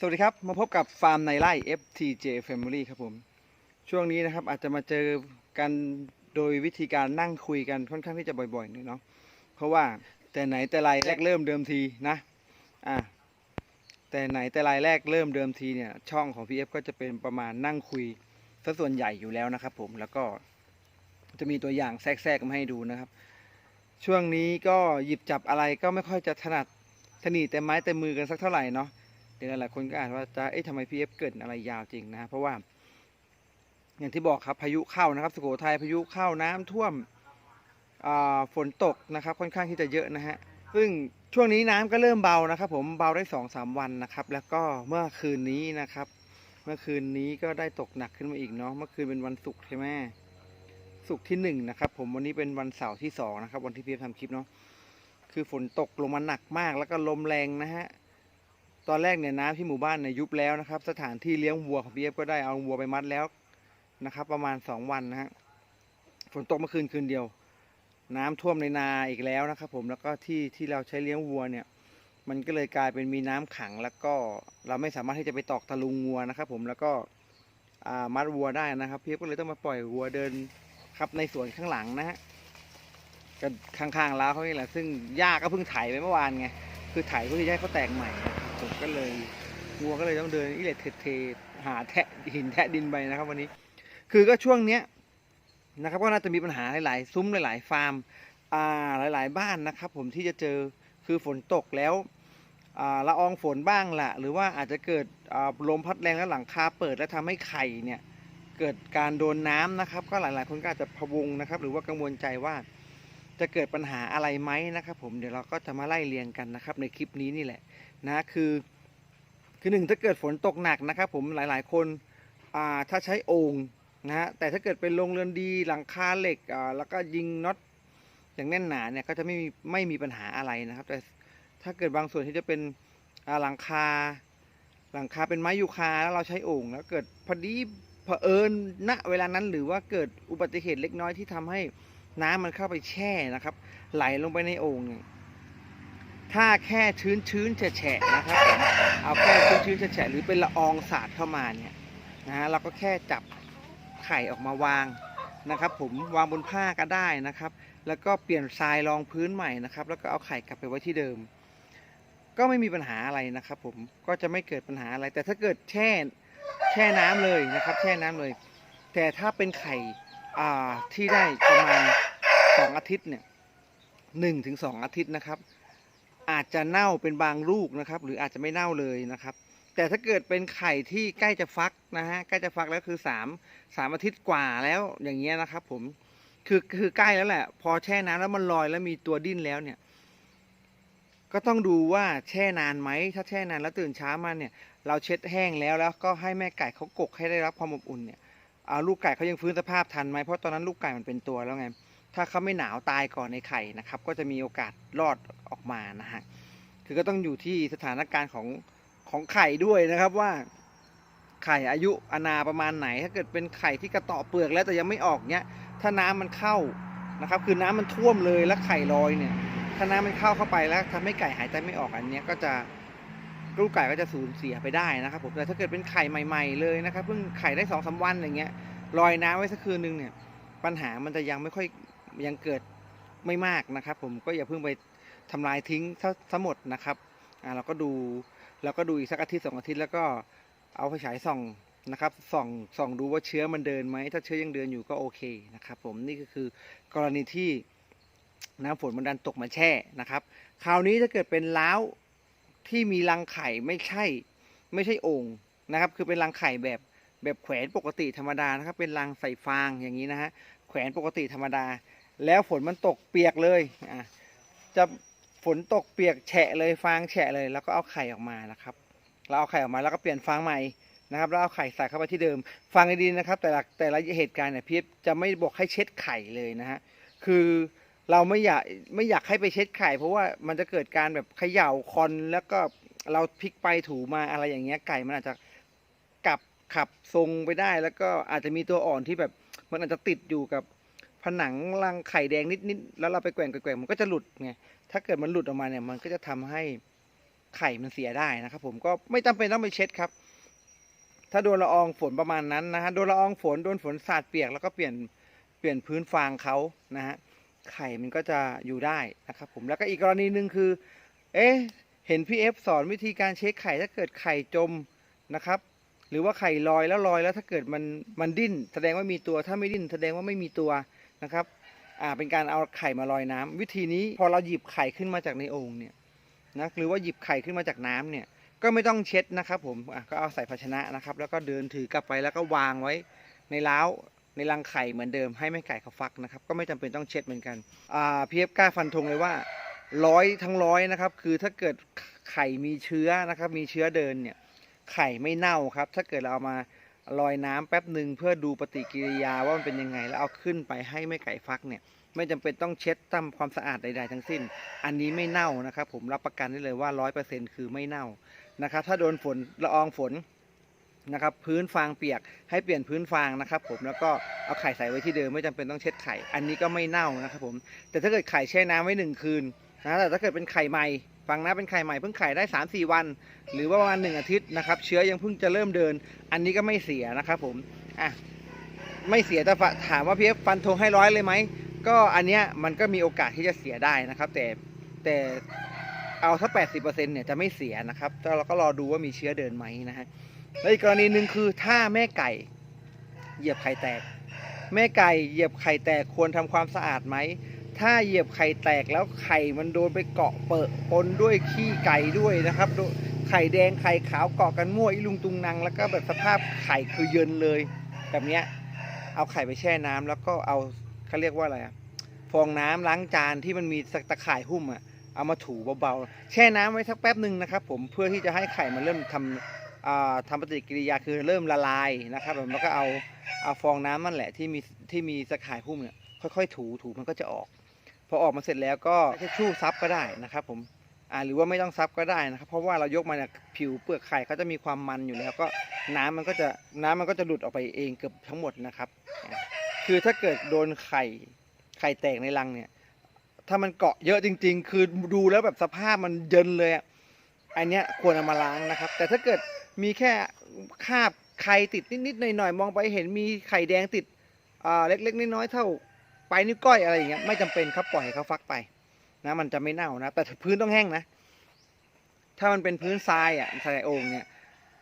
สวัสดีครับ มาพบกับฟาร์มในไร่ FTJ Family ครับผม ช่วงนี้นะครับอาจจะมาเจอกันโดยวิธีการนั่งคุยกันค่อนข้างที่จะบ่อยๆหน่อยเนาะเพราะว่าแต่ไหนแต่ไรแรกเริ่มเดิมทีนะอะแต่ไหนแต่ไรแรกเริ่มเดิมทีเนี่ย ช่องของ PF ก็จะเป็นประมาณนั่งคุยซะส่วนใหญ่อยู่แล้วนะครับผมแล้วก็จะมีตัวอย่างแทรกๆมาให้ดูนะครับ ช่วงนี้ก็หยิบจับอะไรก็ไม่ค่อยจะถนัดถนีแต่ไม้แต่มือกันสักเท่าไหร่เนาะ เดี๋ยวหลายคนก็อ่านว่าจะเอ๊ะทำไมพีเอฟเกิดอะไรยาวจริงนะ เพราะว่า อย่างที่บอกครับพายุเข้านะครับสุโขทัยพายุเข้าน้ำท่วมฝนตกนะครับ ค่อนข้างที่จะเยอะนะฮะซึ่งช่วงนี้น้ำก็เริ่มเบานะครับ ผมเบาได้สองสามวันนะครับ แล้วก็เมื่อคืนนี้นะครับ เมื่อคืนนี้ก็ได้ตกหนักขึ้นมาอีกเนาะเมื่อคืนเป็นวันศุกร์ใช่ไหมศุกร์ที่หนึ่งนะครับ ผมวันนี้เป็นวันเสาร์ที่สองนะครับวันที่พีเอฟทำคลิปเนาะคือฝนตกลงมาหนักมากแล้วก็ลมแรงนะฮะ ตอนแรกเนี่ยน้ำที่หมู่บ้านเนี่ยยุบแล้วนะครับ สถานที่เลี้ยงวัวของพีเอฟก็ได้เอาวัวไปมัดแล้วนะครับ ประมาณสองวันนะฮะฝนตกเมื่อคืนคืนเดียว น้ำท่วมในนาอีกแล้วนะครับ ผมแล้วก็ที่ที่เราใช้เลี้ยงวัวเนี่ย มันก็เลยกลายเป็นมีน้ำขังแล้วก็เราไม่สามารถที่จะไปตอกตะลุงวัวนะครับ ผมแล้วก็มัดวัวได้นะครับพีเอฟก็เลยต้องมาปล่อยวัวเดินครับในสวนข้างหลังนะฮะก็ข้างๆแล้วเขานี่แหละซึ่งหญ้าก็เพิ่งไถไปเมื่อวานไงคือไถเพื่อที่จะให้เขาแตกใหม่นะครับ ผมก็เลยวัวก็เลยต้องเดินอิเล็ดเทๆหาแทะหินแทะดินไปนะครับวันนี้ คือก็ช่วงเนี้ยนะครับก็น่าจะมีปัญหาหลาย ๆ ซุ้มหลาย ๆ ฟาร์มอ่าหลาย ๆ บ้านนะครับ ผมที่จะเจอคือฝนตกแล้วอ่าละอองฝนบ้างละหรือว่าอาจจะเกิดอ่าลมพัดแรงแล้วหลังคาเปิดแล้วทำให้ไข่เนี่ยเกิดการโดนน้ำนะครับ ก็หลาย ๆ คนก็อาจจะพะวงนะครับ หรือว่ากังวลใจว่า จะเกิดปัญหาอะไรไหมนะครับผมเดี๋ยวเราก็จะมาไล่เรียงกันนะครับ ในคลิปนี้นี่แหละนะคือคือหนึ่งถ้าเกิดฝนตกหนักนะครับ ผมหลายๆ คนอ่าถ้าใช้โอ่งนะฮะแต่ถ้าเกิดเป็นโรงเรือนดีหลังคาเหล็กอ่าแล้วก็ยิงน็อตอย่างแน่นหนาเนี่ยก็จะไม่มีไม่มีปัญหาอะไรนะครับ แต่ถ้าเกิดบางส่วนที่จะเป็นอ่าหลังคา หลังคาเป็นไม้ยูคาแล้วเราใช้โอ่งแล้วเกิดพอดีเผอิญณเวลานั้นหรือว่าเกิดอุบัติเหตุเล็กน้อยที่ทำให้ น้ำมันเข้าไปแช่นะครับ ไหลลงไปในโอ่งนี่ถ้าแค่ชื้นชื้นๆแฉะนะครับผมเอาแค่ชื้นชื้นๆแฉะหรือเป็นละอองสาดเข้ามาเนี่ยนะฮะเราก็แค่จับไข่ออกมาวางนะครับ ผมวางบนผ้าก็ได้นะครับ แล้วก็เปลี่ยนทรายรองพื้นใหม่นะครับ แล้วก็เอาไข่กลับไปไว้ที่เดิม ก็ไม่มีปัญหาอะไรนะครับ ผมก็จะไม่เกิดปัญหาอะไร แต่ถ้าเกิดแช่แช่น้ำเลยนะครับ แช่น้ำเลย แต่ถ้าเป็นไข่อ่าที่ได้ประมาณ สองอาทิตย์เนี่ยหนึ่งถึงสองอาทิตย์นะครับ อาจจะเน่าเป็นบางลูกนะครับ หรืออาจจะไม่เน่าเลยนะครับ แต่ถ้าเกิดเป็นไข่ที่ใกล้จะฟักนะฮะใกล้จะฟักแล้วคือสามสามอาทิตย์กว่าแล้วอย่างเงี้ยนะครับ ผมคือคือใกล้แล้วแหละ พอแช่น้ำแล้วมันลอยแล้วมีตัวดิ้นแล้วเนี่ย ก็ต้องดูว่าแช่นานไหมถ้าแช่นานแล้วตื่นเช้ามาเนี่ย เราเช็ดแห้งแล้วแล้วก็ให้แม่ไก่เขากกให้ได้รับความอบอุ่นเนี่ยอ่าลูกไก่เขายังฟื้นสภาพทันไหมเพราะตอนนั้นลูกไก่มันเป็นตัวแล้วไง ถ้าเขาไม่หนาวตายก่อนในไข่นะครับ ก็จะมีโอกาสรอดออกมานะฮะคือก็ต้องอยู่ที่สถานการณ์ของของไข่ด้วยนะครับว่าไข่อายุอนาประมาณไหน ถ้าเกิดเป็นไข่ที่กระเตาะเปลือกแล้วแต่ยังไม่ออกเนี้ยถ้าน้ำมันเข้านะครับ คือน้ำมันท่วมเลยแล้วไข่ลอยเนี่ย ถ้าน้ำมันเข้าเข้าไปแล้วทำให้ไก่หายใจไม่ออกอันเนี้ยก็จะลูกไก่ก็จะสูญเสียไปได้นะครับผมแต่ถ้าเกิดเป็นไข่ใหม่ ๆ เลยนะครับเพิ่งไข่ได้สองสาวันอย่างเงี้ยลอยน้ำไว้สักคืนหนึ่งเนี่ย ปัญหามันจะยังไม่ค่อย ยังเกิดไม่มากนะครับ ผมก็อย่าเพิ่งไปทำลายทิ้งทั้งหมดนะครับอ่าเราก็ดูเราก็ดูอีกสักอาทิตย์สองอาทิตย์แล้วก็เอาไฟฉายส่องนะครับส่องส่องดูว่าเชื้อมันเดินไหมถ้าเชื้อยังเดินอยู่ก็โอเคนะครับผมนี่ก็คือกรณีที่น้ำฝนมันดันตกมาแช่นะครับ คราวนี้ถ้าเกิดเป็นล้าวที่มีรังไข่ไม่ใช่ไม่ใช่โอ่งนะครับ คือเป็นรังไข่แบบแบบแขวนปกติธรรมดานะครับ เป็นรังใส่ฟางอย่างนี้นะฮะแขวนปกติธรรมดา แล้วฝนมันตกเปียกเลยอะจะฝนตกเปียกแฉะเลยฟางแฉะเลย แล้วก็เอาไข่ออกมานะครับ เราเอาไข่ออกมาแล้วก็เปลี่ยนฟางใหม่นะครับแล้วเอาไข่ใส่เข้าไปที่เดิม ฟังดีนะครับ แต่ละแต่ละเหตุการณ์เนี่ยพีฟจะไม่บอกให้เช็ดไข่เลยนะฮะคือเราไม่อยากไม่อยากให้ไปเช็ดไข่ เพราะว่ามันจะเกิดการแบบเขย่าคอนแล้วก็เราพลิกไปถูมาอะไรอย่างเงี้ยไก่มันอาจจะกลับขับทรงไปได้ แล้วก็อาจจะมีตัวอ่อนที่แบบมันอาจจะติดอยู่กับ นังรังไข่แดงนิดๆแล้วเราไปแกว่งแกว่งมันก็จะหลุดไงถ้าเกิดมันหลุดออกมาเนี่ย มันก็จะทำให้ไข่มันเสียได้นะครับ ผมก็ไม่จำเป็นต้องไปเช็ดครับ ถ้าโดนละอองฝนประมาณนั้นนะฮะโดนละอองฝนโดนฝนสาดเปียกแล้วก็เปลี่ยนเปลี่ยนพื้นฟางเขานะฮะไข่มันก็จะอยู่ได้นะครับผมแล้วก็อีกกรณีหนึ่งคือ เอ๊ะเห็นพี่เอฟสอนวิธีการเช็คไข่ถ้าเกิดไข่จมนะครับ หรือว่าไข่ลอยแล้วลอยแล้วถ้าเกิดมันมันดิ้น แสดงว่ามีตัวถ้าไม่ดิ้นแสดงว่าไม่มีตัว นะครับอ่าเป็นการเอาไข่มาลอยน้ำวิธีนี้พอเราหยิบไข่ขึ้นมาจากในโอ่งเนี่ยนะหรือว่าหยิบไข่ขึ้นมาจากน้ำเนี่ยก็ไม่ต้องเช็ดนะครับผมอะก็เอาใส่ภาชนะนะครับ แล้วก็เดินถือกลับไปแล้วก็วางไว้ในเล้าในรังไข่เหมือนเดิมให้ไม่ไก่เขาฟักนะครับ ก็ไม่จำเป็นต้องเช็ดเหมือนกันอ่าพีเอฟกล้าฟันธงเลยว่าร้อยทั้งร้อยนะครับ คือถ้าเกิดไข่มีเชื้อนะครับ มีเชื้อเดินเนี่ยไข่ไม่เน่าครับ ถ้าเกิดเราเอามา ลอยน้ำแป๊บหนึ่งเพื่อดูปฏิกิริยาว่ามันเป็นยังไง แล้วเอาขึ้นไปให้แม่ไก่ฟักเนี่ยไม่จำเป็นต้องเช็ดทำความสะอาดใดๆทั้งสิ้น อันนี้ไม่เน่านะครับผมรับประกันได้เลยว่าร้อยเปอร์เซ็นคือไม่เน่านะครับ ถ้าโดนฝนละอองฝนนะครับพื้นฟางเปียกให้เปลี่ยนพื้นฟางนะครับ ผมแล้วก็เอาไข่ใส่ไว้ที่เดิมไม่จำเป็นต้องเช็ดไข่ อันนี้ก็ไม่เน่านะครับผมแต่ถ้าเกิดไข่แช่น้ำไว้หนึ่งคืนนะแต่ถ้าเกิดเป็นไข่ใหม่ ฟังนะเป็นไข่ใหม่เพิ่งไข่ได้สามสี่วัน หรือว่าประมาณหนึ่งอาทิตย์นะครับ เชื้อยังเพิ่งจะเริ่มเดิน อันนี้ก็ไม่เสียนะครับผมอะไม่เสียแต่ถามว่าพี่เอฟฟันธงให้ร้อยเลยไหมก็อันเนี้ยมันก็มีโอกาสที่จะเสียได้นะครับ แต่แต่เอาถ้าแปดสิเปอร์เซ็นเนี่ยจะไม่เสียนะครับแต่เราก็รอดูว่ามีเชื้อเดินไหมนะฮะแล้วอีกกรณีหนึ่งคือถ้าแม่ไก่ เหยียบไข่แตก แม่ไก่เหยียบไข่แตกควรทำความสะอาดไหม ถ้าเหยียบไข่แตกแล้วไข่มันโดนไปเกาะเปิดปนด้วยขี้ไก่ด้วยนะครับ ไข่แดงไข่ขาวเกาะกันมั่วอีลุงตุงนังแล้วก็แบบสภาพไข่คือเยินเลย แบบเนี้ยเอาไข่ไปแช่น้ำแล้วก็เอาเขาเรียกว่าอะไรอะฟองน้ำล้างจานที่มันมีตะข่ายหุ้มอะเอามาถูเบาๆแช่น้ำไว้สักแป๊บหนึ่งนะครับ ผมเพื่อที่จะให้ไข่มันเริ่มทำอ่าทำปฏิกิริยาคือเริ่มละลายนะครับแล้วก็เอาเอาฟองน้ำนั่นแหละที่มีที่มีตะข่ายหุ้มเนี่ยค่อยๆ ถูถูมันก็จะออก พอออกมาเสร็จแล้วก็ใช้ชู่ซับก็ได้นะครับ ผมอ่าหรือว่าไม่ต้องซับก็ได้นะครับ เพราะว่าเรายกมาเนี่ยผิวเปลือกไข่เขาจะมีความมันอยู่แล้วก็น้ำมันก็จะน้ำมันก็จะหลุดออกไปเองเกือบทั้งหมดนะครับ คือถ้าเกิดโดนไข่ไข่แตกในรังเนี่ย ถ้ามันเกาะเยอะจริง ๆ คือดูแล้วแบบสภาพมันเยินเลยอะอันเนี้ยควรเอามาล้างนะครับ แต่ถ้าเกิดมีแค่คราบไข่ติดนิดๆหน่อยๆมองไปเห็นมีไข่แดงติดอ่าเล็กๆน้อยๆเท่า ปลายนิ้วก้อยอะไรอย่างเงี้ยไม่จำเป็นครับปล่อยให้เขาฟักไปนะมันจะไม่เน่านะ แต่พื้นต้องแห้งนะ ถ้ามันเป็นพื้นทรายอะทรายโอ่งเนี่ย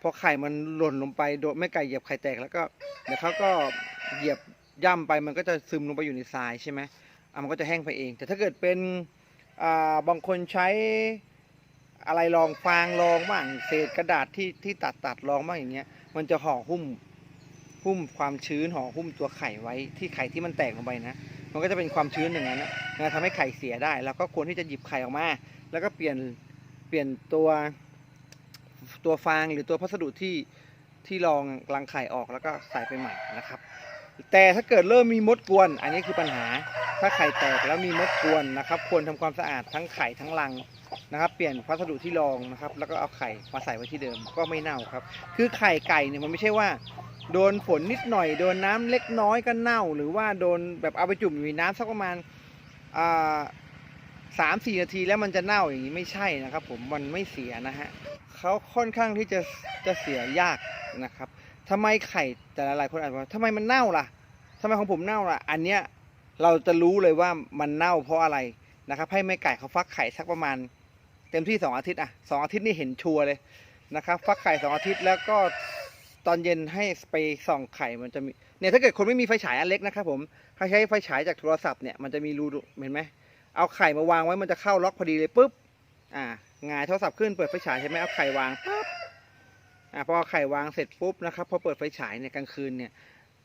พอไข่มันหล่นลงไปโดนไม่ไก่เหยียบไข่แตกแล้วก็เดี๋ยวเขาก็เหยียบย่ำไปมันก็จะซึมลงไปอยู่ในทรายใช่ไหมอะมันก็จะแห้งไปเอง แต่ถ้าเกิดเป็นอ่าบางคนใช้อะไรรองฟางรองบ้างเศษกระดาษที่ที่ตัดตัดรองบ้างอย่างเงี้ย มันจะห่อหุ้มหุ้มความชื้นห่อหุ้มตัวไข่ไว้ที่ไข่ที่มันแตกลงไปนะ มันก็จะเป็นความชื้นอย่างนั้นนะทำให้ไข่เสียได้ แล้วก็ควรที่จะหยิบไข่ออกมา แล้วก็เปลี่ยนเปลี่ยนตัวตัวฟางหรือตัวพัสดุที่ที่รองรังไข่ออกแล้วก็ใส่ไปใหม่นะครับ แต่ถ้าเกิดเริ่มมีมดกวน อันนี้คือปัญหาถ้าไข่แตกแล้วมีมดกวนนะครับ ควรทำความสะอาดทั้งไข่ทั้งรังนะครับ เปลี่ยนพัสดุที่รองนะครับ แล้วก็เอาไข่มาใส่ไว้ที่เดิมก็ไม่เน่าครับ คือไข่ไก่เนี่ยมันไม่ใช่ว่า โดนฝนนิดหน่อย โดนน้ำเล็กน้อยก็เน่า หรือว่าโดนแบบเอาไปจุ่มอยู่ในน้ำสักประมาณสามสี่นาทีแล้วมันจะเน่าอย่างนี้ไม่ใช่นะครับ ผมมันไม่เสียนะฮะเขาค่อนข้างที่จะจะเสียยากนะครับทำไมไข่แต่ละหลายคนอาจจะว่าทำไมมันเน่าล่ะทำไมของผมเน่าล่ะ อันเนี้ยเราจะรู้เลยว่ามันเน่าเพราะอะไรนะครับ ให้แม่ไก่เขาฟักไข่สักประมาณ เต็มที่สองอาทิตย์อะสองอาทิตย์นี่เห็นชัวร์เลยนะครับ ฟักไข่สองอาทิตย์แล้วก็ ตอนเย็นให้ไปส่องไข่มันจะมีเนี่ยถ้าเกิดคนไม่มีไฟฉายอันเล็กนะครับผมถ้าใช้ไฟฉายจากโทรศัพท์เนี่ยมันจะมีรูเห็นไหมเอาไข่มาวางไว้มันจะเข้าล็อกพอดีเลยปุ๊บอ่างายโทรศัพท์ขึ้นเปิดไฟฉายใช่ไหมเอาไข่วางปุ๊บอ่าพอาไข่วางเสร็จปุ๊บนะครับพอเปิดไฟฉายเนี่ยกลางคืนเนี่ย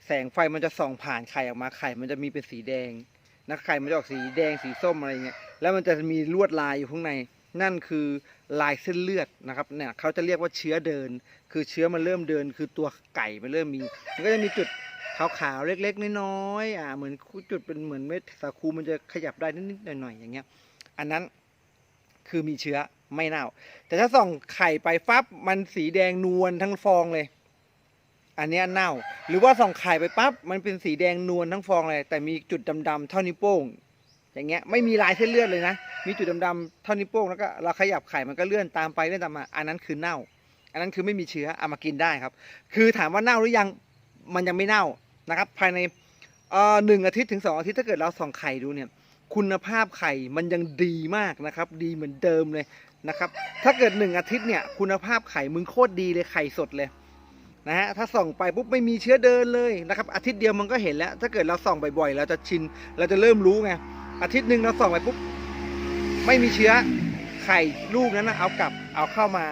แสงไฟมันจะส่องผ่านไข่ออกมาไข่มันจะมีเป็นสีแดงนะไข่มันจะออกสีแดงสีส้มอะไรเงี้ยแล้วมันจะมีลวดลายอยู่ข้างใน นั่นคือ ลายเส้นเลือดนะครับเนี่ยเขาจะเรียกว่าเชื้อเดิน คือเชื้อมันเริ่มเดิน คือตัวไก่มันเริ่มมี มันก็จะมีจุดขาวๆเล็กๆน้อยๆอ่าเหมือนจุดเป็นเหมือนเม็ดสาคูมันจะขยับได้นิดๆหน่อยๆอย่างเงี้ย อันนั้นคือมีเชื้อไม่เน่า แต่ถ้าส่องไข่ไปฟับมันสีแดงนวลทั้งฟองเลย อันเนี้ยเน่า หรือว่าส่องไข่ไปปั๊บมันเป็นสีแดงนวลทั้งฟองเลยแต่มีจุดดำๆเท่านิ้วโป้ง อย่างเงี้ยไม่มีลายเส้นเลือดเลยนะ มีจุดดำๆเท่านิ้วโป้งแล้วก็เราขยับไข่มันก็เลื่อนตามไปเลื่อนตามมา อันนั้นคือเน่า อันนั้นคือไม่มีเชื้อเอามากินได้ครับ คือถามว่าเน่าหรือยังมันยังไม่เน่านะครับ ภายในอ่อหนึ่งอาทิตย์ถึงสองอาทิตย์ถ้าเกิดเราส่องไข่ดูเนี่ย คุณภาพไข่มันยังดีมากนะครับ ดีเหมือนเดิมเลยนะครับ ถ้าเกิดหนึ่งอาทิตย์เนี่ยคุณภาพไข่มึงโคตรดีเลยไข่สดเลยนะฮะถ้าส่องไปปุ๊บไม่มีเชื้อเดินเลยนะครับ อาทิตย์เดียวมันก็เห็นแล้ว ถ้าเกิดเราส่องบ่อยๆเราจะชินเราจะเริ่มรู้ไงอาทิตย์หนึ่งเราส่องไปปุ๊บ ไม่มีเชื้อไข่ลูกนั้นนะเอากลับเอาเข้ามา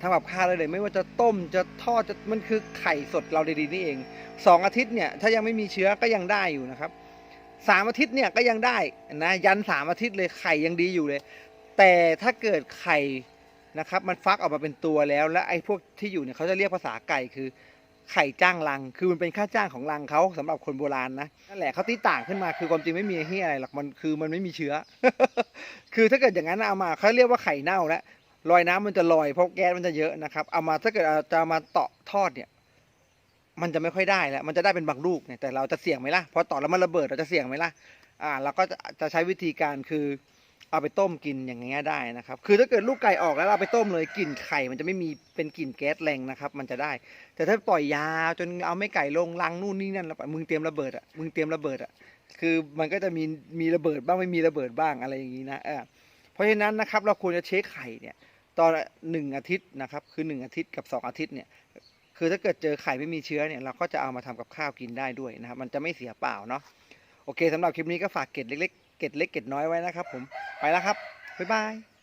ทำกับข้าวได้เลยไม่ว่าจะต้มจะทอดจะมันคือไข่สดเราดีๆนี่เองสองอาทิตย์เนี่ยถ้ายังไม่มีเชื้อก็ยังได้อยู่นะครับสามอาทิตย์เนี่ยก็ยังได้นะยันสามอาทิตย์เลยไข่ยังดีอยู่เลย แต่ถ้าเกิดไข่นะครับมันฟักออกมาเป็นตัวแล้ว และไอ้พวกที่อยู่เนี่ยเขาจะเรียกภาษาไก่คือ ไข่จ้างรัง คือมันเป็นค่าจ้างของรังเขาสำหรับคนโบราณนะนั่นแหละเขาตีต่างขึ้นมาคือความจริงไม่มีที่อะไรหรอกมันคือมันไม่มีเชื้อ คือถ้าเกิดอย่างนั้นเอามาเขาเรียกว่าไข่เน่าแล้วลอยน้ำมันจะลอยเพราะแก๊สมันจะเยอะนะครับ เอามาถ้าเกิดจะมาเตาะทอดเนี่ย มันจะไม่ค่อยได้แล้ว มันจะได้เป็นบางลูกเนี่ยแต่เราจะเสี่ยงไหมล่ะพอต่อแล้วมันระเบิดเราจะเสี่ยงไหมล่ะอ่าเราก็จะใช้วิธีการคือ เอาไปต้มกินอย่างเงี้ยได้นะครับ คือถ้าเกิดลูกไก่ออกแล้วเราไปต้มเลยกลิ่นไข่มันจะไม่มีเป็นกลิ่นแก๊สแรงนะครับ มันจะได้ แต่ถ้าปล่อยยาจนเอาไม่ไก่ลงรังนู่นนี่นั่นแล้วมึงเตรียมระเบิดอะมึงเตรียมระเบิดอะคือมันก็จะมีมีระเบิดบ้างไม่มีระเบิดบ้างอะไรอย่างนี้นะเออเพราะฉะนั้นนะครับเราควรจะเช็คไข่เนี่ยตอนหนึ่งอาทิตย์นะครับ คือหนึ่งอาทิตย์กับสองอาทิตย์เนี่ยคือถ้าเกิดเจอไข่ไม่มีเชื้อเนี่ยเราก็จะเอามาทำกับข้าวกินได้ด้วยนะครับมันจะไม่เสียเปล่าเนาะโอเคสำหรับคลิปนี้ก็ฝากเกร็ดเล็ก เกล็ดเล็กเกล็ดน้อยไว้นะครับผมไปแล้วครับบ๊ายบาย